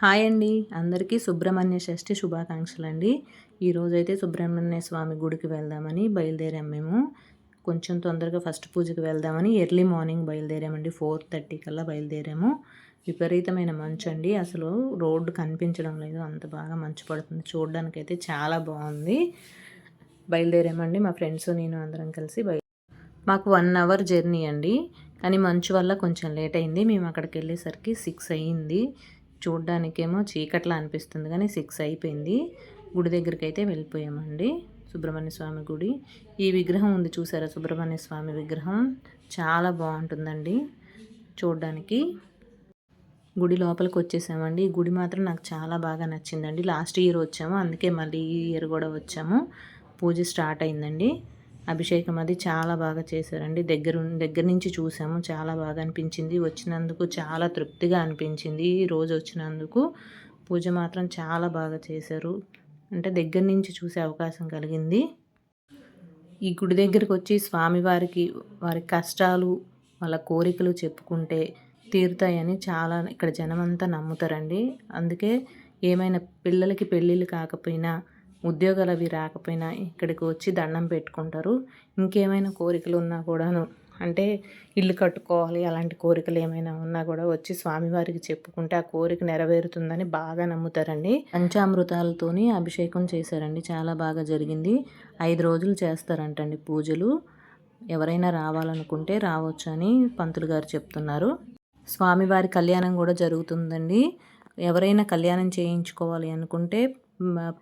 Hi అండి. అందరికీ సుబ్రహ్మణ్య షష్ఠి శుభాకాంక్షలు అండి ఈరోజైతే సుబ్రహ్మణ్య స్వామి గుడికి వెళ్దామని బయలుదేరాం మేము. కొంచెం తొందరగా ఫస్ట్ పూజకి వెళ్దామని ఎర్లీ మార్నింగ్ బయలుదేరామండి. ఫోర్ థర్టీ కల్లా బయలుదేరాము. విపరీతమైన మంచు అండి అసలు రోడ్డు కనిపించడం లేదు. అంత బాగా మంచు పడుతుంది. చూడడానికైతే చాలా బాగుంది. బయలుదేరామండి. మా ఫ్రెండ్స్ నేను అందరం కలిసి బయ మాకు వన్ అవర్ జర్నీ అండి. కానీ మంచు వల్ల కొంచెం లేట్ అయింది. మేము అక్కడికి వెళ్ళేసరికి సిక్స్ అయ్యింది చూడ్డానికేమో చీకట్లా అనిపిస్తుంది కానీ సిక్స్ అయిపోయింది. గుడి దగ్గరికి అయితే వెళ్ళిపోయామండి. సుబ్రహ్మణ్య స్వామి గుడి. ఈ విగ్రహం ఉంది చూసారా? సుబ్రహ్మణ్య స్వామి విగ్రహం. చాలా బాగుంటుందండి చూడ్డానికి. గుడి లోపలికి వచ్చేసామండి ఈ గుడి మాత్రం నాకు చాలా బాగా నచ్చిందండి. లాస్ట్ ఇయర్ వచ్చాము అందుకే మళ్ళీ ఈ ఇయర్ కూడా వచ్చాము. పూజ స్టార్ట్ అయిందండి. అభిషేకం అది చాలా బాగా చేశారండి. దగ్గర దగ్గర నుంచి చూసాము. చాలా బాగా అనిపించింది. వచ్చినందుకు చాలా తృప్తిగా అనిపించింది. ఈ రోజు వచ్చినందుకు పూజ మాత్రం చాలా బాగా చేశారు. అంటే దగ్గర నుంచి చూసే అవకాశం కలిగింది. ఈ గుడి దగ్గరికి వచ్చి స్వామివారికి వారి కష్టాలు వాళ్ళ కోరికలు చెప్పుకుంటే తీరుతాయని చాలా ఇక్కడ జనమంతా నమ్ముతారండి. అందుకే ఏమైనా పిల్లలకి పెళ్ళిళ్ళు కాకపోయినా ఉద్యోగాలు అవి రాకపోయినా ఇక్కడికి వచ్చి దండం పెట్టుకుంటారు. ఇంకేమైనా కోరికలు ఉన్నా కూడాను. అంటే ఇల్లు కట్టుకోవాలి అలాంటి కోరికలు ఏమైనా ఉన్నా కూడా వచ్చి స్వామివారికి చెప్పుకుంటే ఆ కోరిక నెరవేరుతుందని బాగా నమ్ముతారండి. పంచామృతాలతోని అభిషేకం చేశారండి. చాలా బాగా జరిగింది. ఐదు రోజులు చేస్తారంటండి పూజలు. ఎవరైనా రావాలనుకుంటే రావచ్చు అని పంతులు గారు చెప్తున్నారు. స్వామివారి కళ్యాణం కూడా జరుగుతుందండి. ఎవరైనా కళ్యాణం చేయించుకోవాలి అనుకుంటే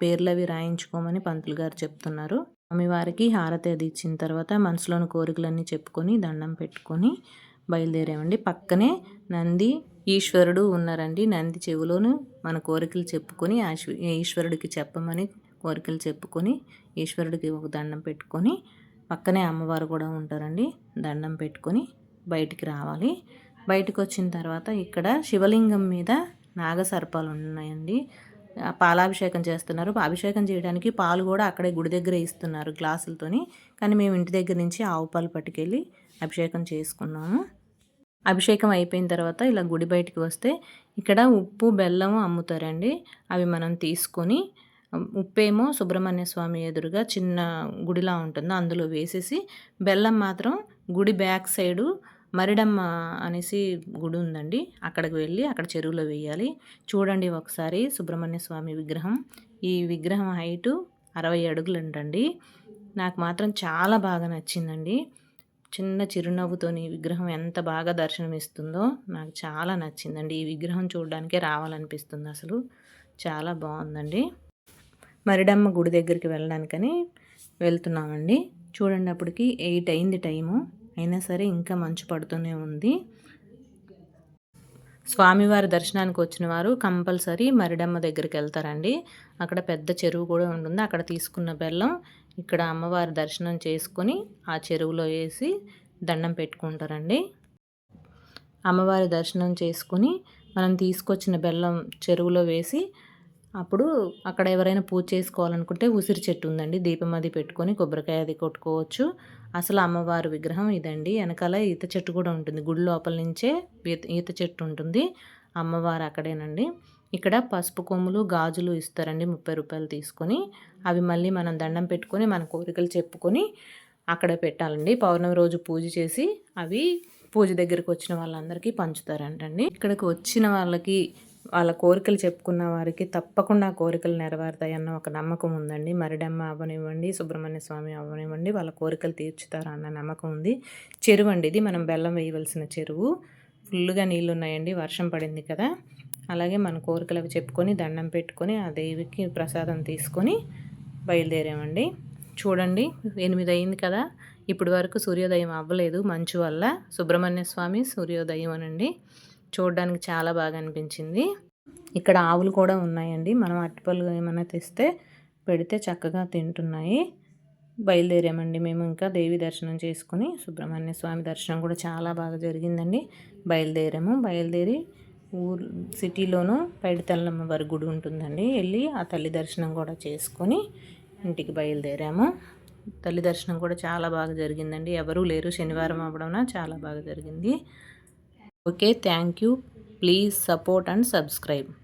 పేర్లు అవి రాయించుకోమని పంతులు గారు చెప్తున్నారు. స్వామివారికి హారతి అది ఇచ్చిన తర్వాత మనసులోని కోరికలన్నీ చెప్పుకొని దండం పెట్టుకొని బయలుదేరామండి. పక్కనే నంది ఈశ్వరుడు ఉన్నారండి. నంది చెవులోను మన కోరికలు చెప్పుకొని ఈశ్వరుడికి చెప్పమని కోరికలు చెప్పుకొని ఈశ్వరుడికి ఒక దండం పెట్టుకొని పక్కనే అమ్మవారు కూడా ఉంటారండి. దండం పెట్టుకొని బయటికి రావాలి. బయటకు వచ్చిన తర్వాత ఇక్కడ శివలింగం మీద నాగసర్పాలు ఉన్నాయండి. పాలాభిషేకం చేస్తున్నారు. అభిషేకం చేయడానికి పాలు కూడా అక్కడే గుడి దగ్గర ఇస్తున్నారు గ్లాసులతోని. కానీ మేము ఇంటి దగ్గర నుంచి ఆవు పాలు పట్టుకెళ్ళి అభిషేకం చేసుకున్నాము. అభిషేకం అయిపోయిన తర్వాత ఇలా గుడి బయటికి వస్తే ఇక్కడ ఉప్పు బెల్లం అమ్ముతారండి. అవి మనం తీసుకొని ఉప్పేమో సుబ్రహ్మణ్య స్వామి ఎదురుగా చిన్న గుడిలా ఉంటుంది. అందులో వేసేసి బెల్లం మాత్రం గుడి బ్యాక్ సైడు మరిడమ్మ అనేసి గుడి ఉందండి. అక్కడికి వెళ్ళి అక్కడ చెరువులో వేయాలి. చూడండి ఒకసారి సుబ్రహ్మణ్య స్వామి విగ్రహం. ఈ విగ్రహం హైటు అరవై అడుగులు ఉండండి నాకు మాత్రం చాలా బాగా నచ్చిందండి. చిన్న చిరునవ్వుతోని విగ్రహం ఎంత బాగా దర్శనం ఇస్తుందో నాకు చాలా నచ్చిందండి. ఈ విగ్రహం చూడడానికే రావాలనిపిస్తుంది అసలు. చాలా బాగుందండి. మరిడమ్మ గుడి దగ్గరికి వెళ్ళడానికని వెళ్తున్నామండి. చూడండి అప్పటికి ఎయిట్ అయింది టైము. అయినా సరే ఇంకా మంచు పడుతూనే ఉంది. స్వామివారి దర్శనానికి వచ్చిన వారు కంపల్సరీ మరిడమ్మ దగ్గరికి వెళ్తారండి. అక్కడ పెద్ద చెరువు కూడా ఉంటుంది. అక్కడ తీసుకున్న బెల్లం ఇక్కడ అమ్మవారి దర్శనం చేసుకొని ఆ చెరువులో వేసి దండం పెట్టుకుంటారండి. అమ్మవారి దర్శనం చేసుకుని మనం తీసుకొచ్చిన బెల్లం చెరువులో వేసి అప్పుడు అక్కడ ఎవరైనా పూజ చేసుకోవాలనుకుంటే ఉసిరి చెట్టు ఉందండి. దీపం అది పెట్టుకొని కొబ్బరికాయ అది కొట్టుకోవచ్చు. అసలు అమ్మవారి విగ్రహం ఇదండి. వెనకాల ఈత చెట్టు కూడా ఉంటుంది. గుడి లోపల నుంచే ఈత చెట్టు ఉంటుంది. అమ్మవారు అక్కడేనండి. ఇక్కడ పసుపు కొమ్ములు గాజులు ఇస్తారండి ముప్పై రూపాయలు తీసుకొని. అవి మళ్ళీ మనం దండం పెట్టుకొని మన కోరికలు చెప్పుకొని అక్కడ పెట్టాలండి. పౌర్ణమి రోజు పూజ చేసి అవి పూజ దగ్గరికి వచ్చిన వాళ్ళందరికీ పంచుతారంటండి. ఇక్కడికి వచ్చిన వాళ్ళకి వాళ్ళ కోరికలు చెప్పుకున్న వారికి తప్పకుండా కోరికలు నెరవేరుతాయన్న ఒక నమ్మకం ఉందండి. మరిడమ్మ అవ్వనివ్వండి సుబ్రహ్మణ్య స్వామి అవ్వనివ్వండి వాళ్ళ కోరికలు తీర్చుతారన్న నమ్మకం ఉంది. చెరువు అండి ఇది. మనం బెల్లం వేయవలసిన చెరువు. ఫుల్గా నీళ్ళు ఉన్నాయండి వర్షం పడింది కదా. అలాగే మన కోరికలు అవి చెప్పుకొని దండం పెట్టుకొని ఆ దేవికి ప్రసాదం తీసుకొని బయలుదేరామండి. చూడండి ఎనిమిది అయింది కదా. ఇప్పటి వరకు సూర్యోదయం అవ్వలేదు. మంచు వల్ల. సుబ్రహ్మణ్య స్వామి సూర్యోదయం అనండి. చూడడానికి చాలా బాగా అనిపించింది. ఇక్కడ ఆవులు కూడా ఉన్నాయండి. మనం అట్టిపళ్ళు ఏమైనా తెస్తే పెడితే చక్కగా తింటున్నాయి. బయలుదేరామండి మేము ఇంకా దేవి దర్శనం చేసుకుని సుబ్రహ్మణ్య స్వామి దర్శనం కూడా చాలా బాగా జరిగిందండి. బయలుదేరాము. బయలుదేరి ఊరు సిటీలోనూ పైడితల్లమ్మ వారి గుడి ఉంటుందండి. వెళ్ళి ఆ తల్లి దర్శనం కూడా చేసుకొని ఇంటికి బయలుదేరాము. తల్లి దర్శనం కూడా చాలా బాగా జరిగిందండి. ఎవరూ లేరు. శనివారం అవ్వడం చాలా బాగా జరిగింది. Okay thank you. Please support and subscribe.